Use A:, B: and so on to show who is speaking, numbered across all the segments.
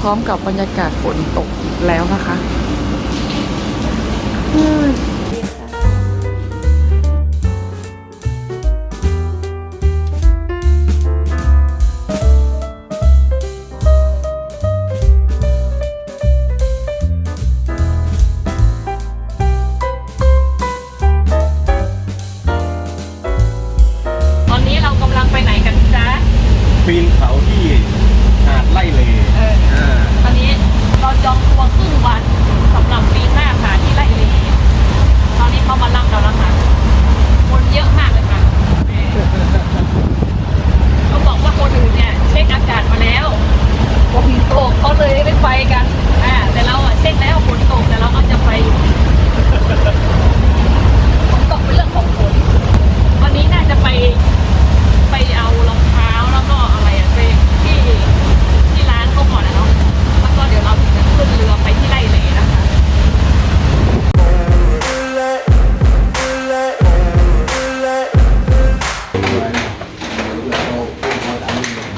A: พร้อมกับบรรยากาศฝนตกอีกแล้วนะคะ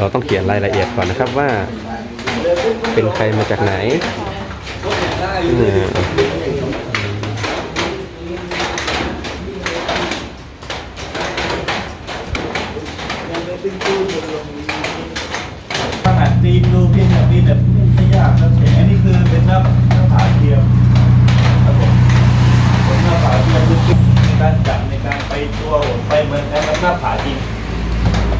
B: เราต้องเขียนรายละ
C: เอียดก่อนนะครับว่า เป็นใครมาจากไหนอืม
D: อาหารตีนดูพี่แบบนี้แบบไม่ยากครับอันนี้คือเป็นหน้าหน้าผาเทียมครับผมเป็นหน้าผาเทียมคือในการจับในการไปตัวไปเหมือนกันกับหน้าผาจริง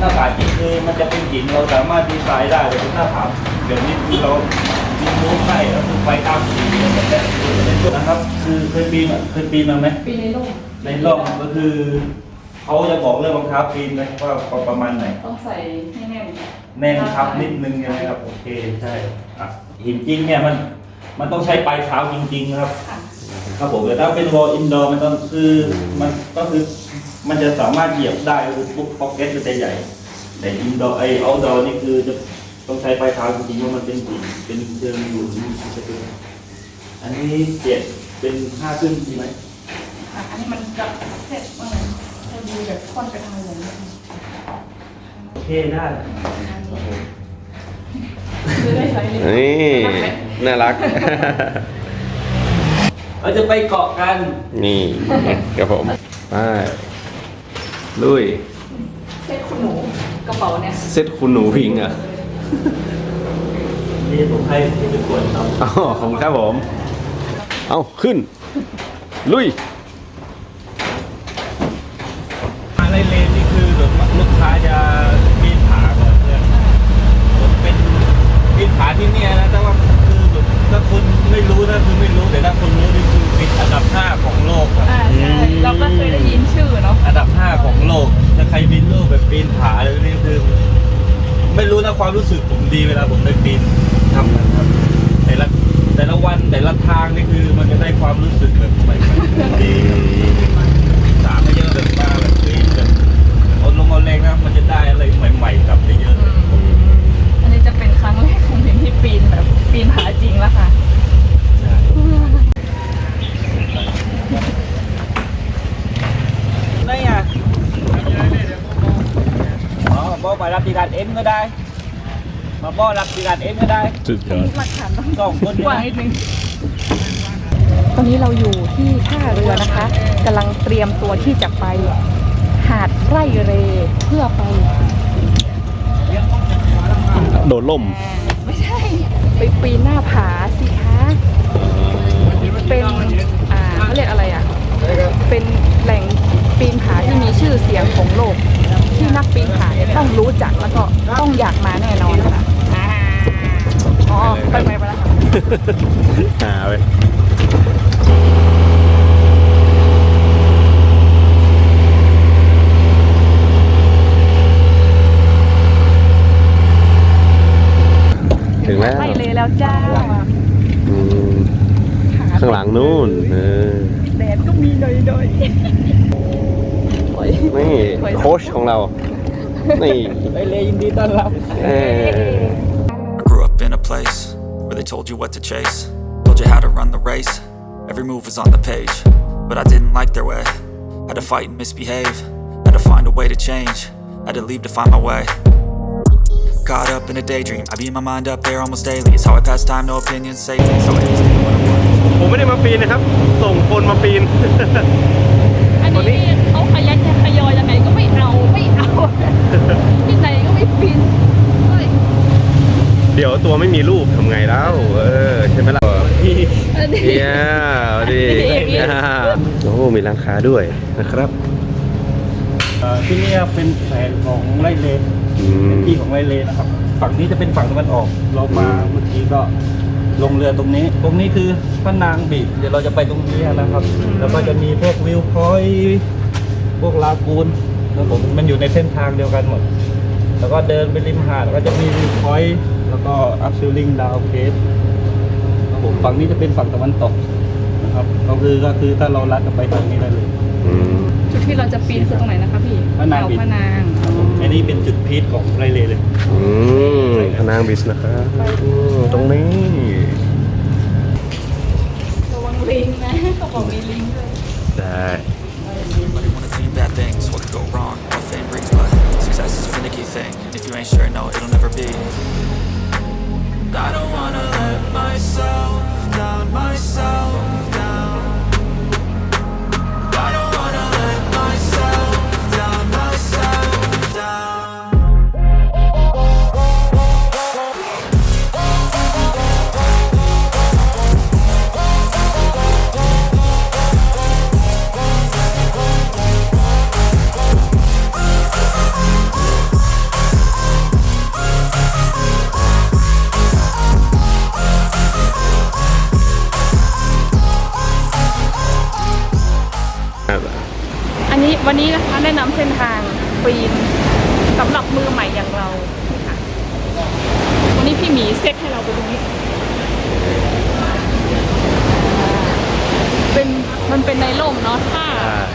D: หน้าผาจริง คือมันจะเป็นหินเราสามารถดีไซน์ได้แต่เป็นหน้าผาเดี๋ยวนี้คือเราดินรู้ให้แล้วคือไปตามสีแบบนี้นะครับ คือเคยปีนอะเคยปีนมาไหม
B: ปีในโลก
D: ในร่องก็คือเขาจะบอกเรื่องรองเท้าปีนไหมว่าประมาณไหน
B: ต้องใส่ให้แน่น
D: แน่นครับนิดนึงใช่ไหมครับโอเคใช่อะหินจริงเนี่ยมันมันต้องใช้ปลายเท้าจริง ๆ ครับ
B: ค่ะ
D: ครับผมแต่ถ้าเป็นวอลอินดอร์มันต้องคือมันก็คือมันจะสามารถเหยียบได้ก็คือปุ๊บพ็อกเก็ตมันจะใหญ่ แต่อินดอร์ไอเอาดอร์นี่คือจะต้องใช้ปลายเท้าจริงๆว่ามันเป็นหินเป็นเชิงอยู่มันจะเป็นอันนี้เจ็ดเป็นห้าครึ่งใช่ไหม
B: อะอันนี้มันจะเสร็จว่าไงจะดูแบบค่อนไปทางลง
D: โอเคได้
B: จะได้ใช้เลย
C: นี่น่ารัก
D: เราจะไปเกาะกัน
C: นี่ครับผมไปลุย
B: เซ็ตคุณหนู กระเป๋าเนี่ย
C: เซตคุณหนูพิงอะ
D: นี่ผมให้ที่เป็นคนทำ
C: อ๋อขอบคุณครับผม เอาขึ้น ลุย
D: อะไรเลนนี่คือแบบลูกค้าจะปีนผาก่อนเนี่ยผมเป็นปีนผาที่เนี่ยนะแต่ว่าคือแบบ ถ้าคุณไม่รู้นะคือไม่รู้แต่ถ้าคุณรู้นี่คือเป็นอันดับห้าของโลกครับ
B: อ่าใช่เราก็เคยได้ยินชื่อเนาะ
D: อันดับห้าของโลกถ้าใครบินโลกแบบปีนผาเลยนี่คือ ไม่รู้นะความรู้สึกผมดีเวลาผมได้ปีนทำนะครับแต่ละแต่ละวันแต่ละทางนี่คือมันจะได้ความรู้สึกแบบใหม่ๆดีสามไม่เยอะแบบมาแบบปีนแบบเอาลงเอาแรงนะมันจะได้อะไรใหม่ๆกลับไปเยอะเลย
B: ที่ปีนแบบปีนผาจริงแล้วค่ะ
D: đây à Đó, bố mà làm gì đàn em ở đây mà bố làm gì đàn em ở đây
C: สุดยอด
B: หลักฐานต้อง
D: còn con
B: กว้างนิดนึง ตอนนี้เราอยู่ที่ท่าเรือนะคะกำลังเตรียมตัวที่จะไป หาดไร่เรเพื่อไป
C: โดดล่ม
B: ไม่ใช่ ไปปีนหน้าผาสิคะ เป็นอ่าเขาเรียกอะไรอะ เป็นแหล่งปีนผาที่มีชื่อเสียงของโลก ที่นักปีนผาเนี่ยต้องรู้จักแล้วก็ต้องอยากมาแน่นอนค่ะอ่าอ๋อไปไปไปแล้วค่ะ
C: หาไป ถึงแล้ว
B: ไล่เลยแล้วจ้า
C: อืมข้างหลังนู่นเออ
B: แดดก็มีหน่อยหน่อย
C: นี่โค้ชของเรา นี่
D: đây lê đi tân lắm
C: เออ
E: I grew up in a place where they told you what to chase, told you how to run the race. Every move was on the page, but I didn't like their way. Had to fight and misbehave, had to find a way to change, had to leave to find my way. Caught up in a daydream, I beat my mind up there almost daily. It's how I pass time, no opinions, safely. It's how I understand what I want.
C: ผมไม่ได้มาปีนนะครับ ส่งคนมาปีน
B: อันนี้เขาขยันขยอยยังไงก็ไม่เอาไม่เอาที่ไหนก็ไม่ปีนเฮ้ย
C: เดี๋ยวตัวไม่มีรูปทำไงแล้ว เออใช่ไหมล่ะ
B: อันนี้
C: เนี่ยดี
B: ดี
C: โอ้มีร้านค้าด้วยนะครับ
D: เอ่อที่นี่เป็นแผนของไร่เลน
C: อืม
D: เป็นที่ของไร่เลนนะครับ ฝั่งนี้จะเป็นฝั่งตะวันออก เรามาเมื่อกี้ก็ลงเรือตรงนี้ ตรงนี้คือพระนางบีบเดี๋ยวเราจะไปตรงนี้นะครับ แล้วก็จะมีพวกวิวพอยต์พวกลากูนแล้วผมมันอยู่ในเส้นทางเดียวกันหมด แล้วก็เดินไปริมหาดแล้วก็จะมีวิวพอยต์แล้วก็อัพซิลลิงดาวเคสครับผมฝั่งนี้จะเป็นฝั่งตะวันตกนะครับ ก็คือก็คือถ้าเราลัดกันไปทางนี้ได้เลย
C: อืม
B: จุดที่เราจะปีนคือตรงไหนนะคะพี่
D: พระนาง
B: อ่ว
D: บิน
B: พระนาง
D: อันนี้เป็นจุดพีคของไรเลเลย
C: อืมพนางบิสนะครับอืมตรงนี้
B: ระวังลิงนะเขาบอกมีลิงด้วย
C: ได้
E: Everybody wanna tell you bad things, what could go wrong, what fame brings, but success is a finicky thing. And if you ain't sure, no, it'll never be.
B: วันนี้นะคะแนะนำเส้นทางปีนสำหรับมือใหม่อย่างเราค่ะวันนี้พี่หมีเซ็ตให้เราไปตรงนี้ เป็นมันเป็นในร่มเนาะถ้า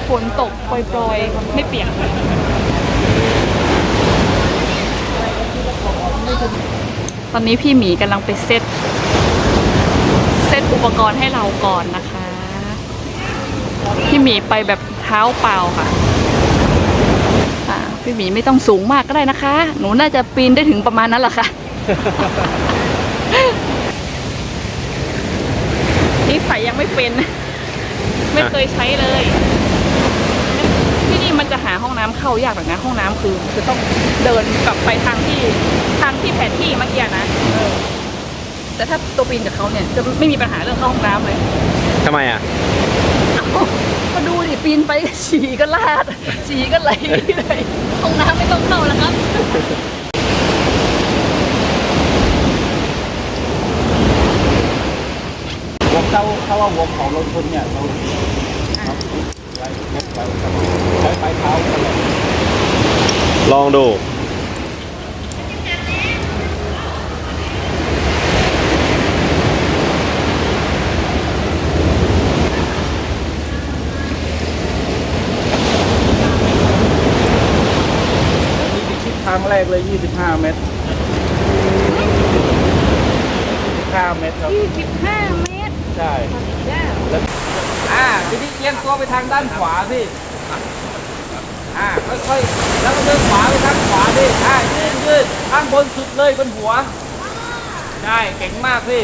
B: ฝนตกปล่อยๆ ไม่เปียกตอนนี้พี่หมีกำลังไปเซ็ตเซ็ตอุปกรณ์ให้เราก่อนนะคะ พี่หมีไปแบบ เท้าเปล่าค่ะอ่าพี่หมีไม่ต้องสูงมากก็ได้นะคะ หนูน่าจะปีนได้ถึงประมาณนั้นแหละค่ะนิสัยยังไม่เป็น ไม่เคยใช้เลย ที่นี่มันจะหาห้องน้ำเข้ายากหน่อยนะห้องน้ำคือคือต้องเดินกลับไปทางที่ทางที่แผนที่เมื่อกี้นะเออแต่ถ้าตัวปีนกับเขาเนี่ยจะไม่มีปัญหาเรื่องเข้าห้องน้ำเลย
C: ทำไมอะ
B: มาดูดิปีนไปฉี่ก็ลาดฉี่ก็ไหลเลยห้องน้ำไม่ต้องเข้าแล้วครับ
D: วงเจ้าถ้าว่าวงของรถชนเนี่ยเราไล่ไปเท้าลอ
C: งดู
D: นี่เป็นชิดทางแร กเลย 25 เมตร25เมตรครับ
B: 25เมตร
D: ใช่
B: ย่า
D: อ่าทีนี้เอียงตัวไปทางด้านขวาสิอ่าค่อยๆ แล้วก็เดินขวาไปทางขวาดิอ่ายืนยืนข้างบนสุดเลยบนหัวใช่เก่งมากพี่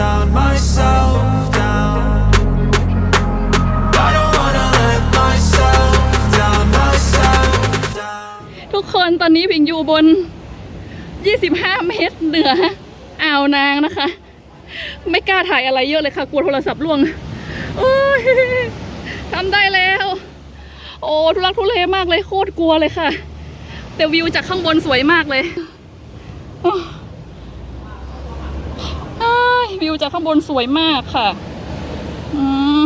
E: down, myself down. I don't wanna let myself down, myself down.
B: ทุกคนตอนนี้พิงอยู่บน 25 เมตรเหนืออ่าวนางนะคะ ไม่กล้าถ่ายอะไรเยอะเลยค่ะกลัวโทรศัพท์ล่วงโอ้ยทำได้แล้ว โอ้ทุลักทุเลมากเลยโคตรกลัวเลยค่ะ แต่วิวจากข้างบนสวยมากเลยอ วิวจากข้างบนสวยมากค่ะ อืม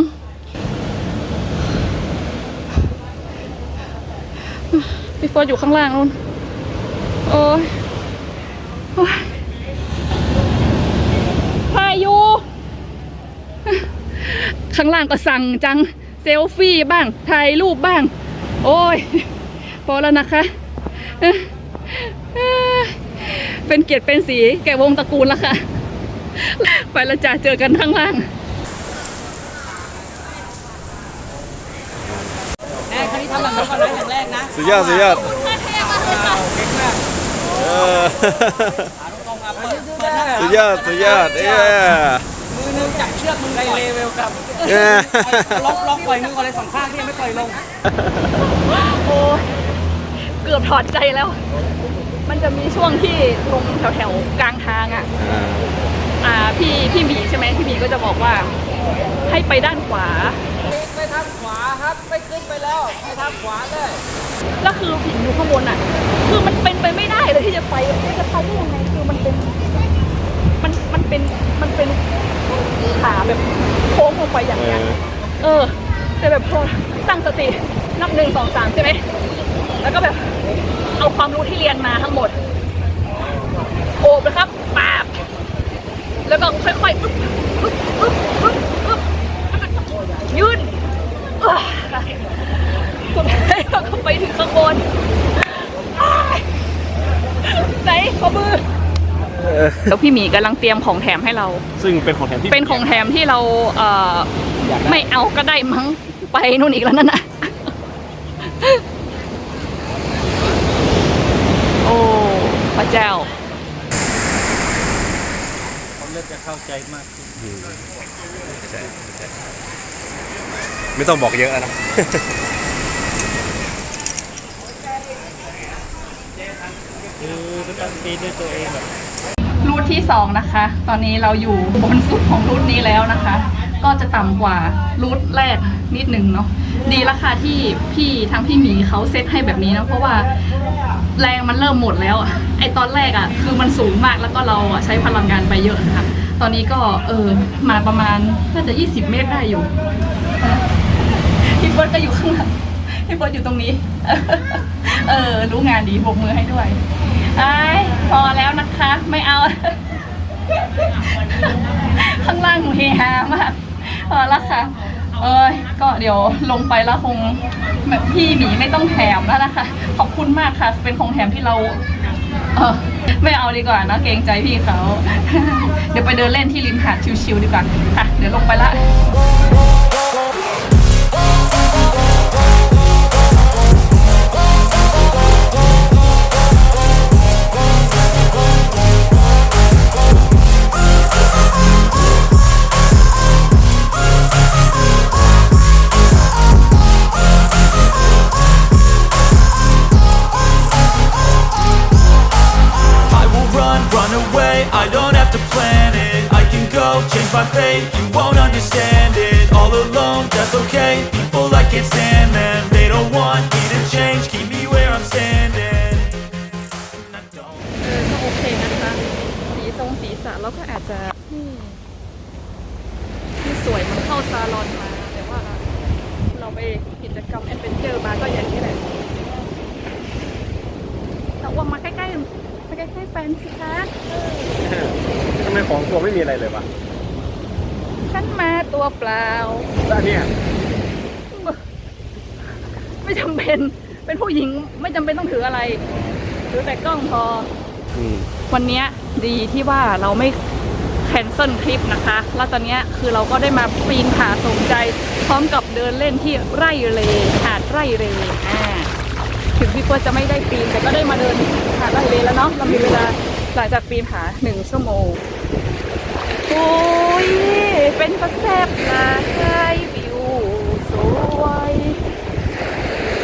B: พี่โฟร์อยู่ข้างล่างนู่นโอ้ยโอ้ยพายุ ข้างล่างก็สั่งจัง เซลฟี่บ้าง ถ่ายรูปบ้าง โอ้ย พอแล้วนะคะเอ้อเอ้อเป็นเกียรติเป็นสีแก่วงตระกูลแล้วค่ะ ไปแล้วจ้าเจอกันข้างล่าง
C: สุดยอดสุดยอดเออสุดยอดสุดยอดเอ้ย
F: มือนึงจับเชือกมือไปเลเวลกับ
C: เอ้ย
F: ล็อกล็อกปล่อยมือก่อนเลยสองข้างที่ยังไม่ปล่อยลง
B: โอ้ยเกือบถอดใจแล้ว มันจะมีช่วงที่ลงแถวแถวๆกลางทางอะ
C: อ่า
B: อ่าพี่พี่หมีใช่ไหมพี่หมีก็จะบอกว่าให้ไปด้านขวา
F: ไปทางขวาครับไม่ขึ้นไปแล้วไปทางขวาเลย
B: แล้วคือผิงอยู่ข้างบนอะ คือมันเป็นไปไม่ได้เลยที่จะไปจะไปได้ยังไงคือมันเป็นมันมันเป็นมันเป็นขาแบบโค้งลงไปอย่าง
C: เอ
B: เงี้ย
C: อ
B: เออ แต่แบบพอตั้งสตินับหนึ่งสองสามใช่ไหมแล้วก็แบบเอาความรู้ที่เรียนมาทั้งหมด โอบนะครับปาบ แล้วก็ค่อยๆอึ๊บอึ๊บอึ๊บอึ๊บอึ๊บยืนอ่าสุดท้ายเราก็ไปถึงข้างบนอ้ายไหนขอมือแล้วพี่หมีกำลังเตรียมของแถมให้เรา
C: ซึ่งเป็นของแถมที่
B: เป็นของแถมที่เราเอ่อไม่เอาก็ได้มั้งไปนู่นอีกแล้วนั่นน่ะโอ้พระเจ้า
D: ผม เริ่มจะเข้าใจมากขึ้น
C: ไม่ต้องบอกเยอะนะ
D: คือก็ต้องปีนด้วยตัวเองแบบ
B: รูทที่สองนะคะ ตอนนี้เราอยู่บนสุดของรูทนี้แล้วนะคะ ก็จะต่ำกว่ารูทแรกนิดหนึ่งเนาะ ดีละค่ะที่พี่ทางพี่หมีเขาเซตให้แบบนี้นะ เพราะว่าแรงมันเริ่มหมดแล้วอะไอตอนแรกอะคือมันสูงมากแล้วก็เราอะใช้พลังงานไปเยอะนะคะ ตอนนี้ก็เออมาประมาณน่าจะ 20 เมตรได้อยู่พี่เฟิร์สก็อยู่ข้างหลังพี่เฟิร์สอยู่ตรงนี้ เออ รู้งานดีบกมือให้ด้วยไอ้พอแล้วนะคะ ไม่เอา ข้างล่างหนูเฮฮามากพอละค่ะเอ้ยก็เดี๋ยวลงไปแล้วคงแบบพี่หมีไม่ต้องแถมแล้วนะคะ ขอบคุณมากค่ะ เป็นของแถมที่เรา เออไม่เอาดีกว่านะเกรงใจพี่เขา เดี๋ยวไปเดินเล่นที่ริมหาดชิวๆดีกว่าค่ะ เดี๋ยวลงไปละ
E: you won't understand it All alone, that's okay, people I can't stand them They don't want me to change, keep me where I'm standing And I don't
B: เออก็โอเคนะคะ สีทรงสีสันแล้วก็อาจจะนี่ที่สวยเหมันเข้าซาลอนมา แต่ว่าเราไปกิจกรรมแอดเวนเจอร์มาก็อย่างนี้แหละแต่ว่ามาใกล้ๆมาใกล้ๆแฟนสิคะ
C: ทำไมของตัวไม่มีอะไรเลยวะ
B: ฉันมา ตัวเปล่า
C: แล้วเนี่ย
B: ไม่จำเป็น เป็นผู้หญิงไม่จำเป็นต้องถืออะไร ถือแต่กล้องพอ
C: อืม
B: วันเนี้ยดีที่ว่าเราไม่แคนเซิลคลิปนะคะ แล้วตอนเนี้ยคือเราก็ได้มาปีนผาสมใจ พร้อมกับเดินเล่นที่ไร่เลหาดไร่เลอ่าถึงพี่กวจะไม่ได้ปีนแต่ก็ได้มาเดินหาดไร่เลแล้วเนาะเรามีเวลาหลังจากปีนผาหนึ่งชั่วโมง โอ้ย เป็นประแซบนะใช่วิวสวย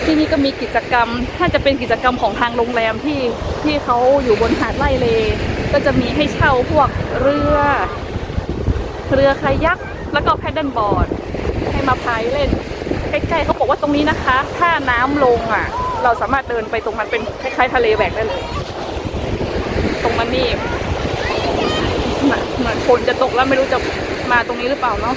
B: ที่นี่ก็มีกิจกรรม ถ้าจะเป็นกิจกรรมของทางโรงแรมที่ที่เขาอยู่บนหาดไร่เล ก็จะมีให้เช่าพวกเรือ เรือคายัก แล้วก็แพดเดิลบอร์ด ให้มาพายเล่นใกล้ๆเขาบอกว่าตรงนี้นะคะ ถ้าน้ำลงอะ เราสามารถเดินไปตรงนั้นเป็นคล้ายๆทะเลแหวกได้เลย ตรงนั้นนี่ เหมือนเหมือนฝนจะตกแล้วไม่รู้จะมาตรงนี้หรือเปล่าเนาะ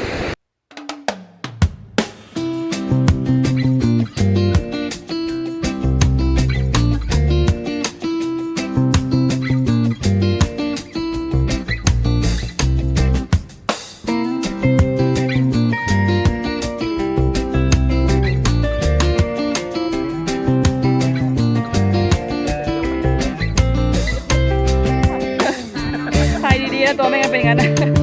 B: ถ่ายดีๆน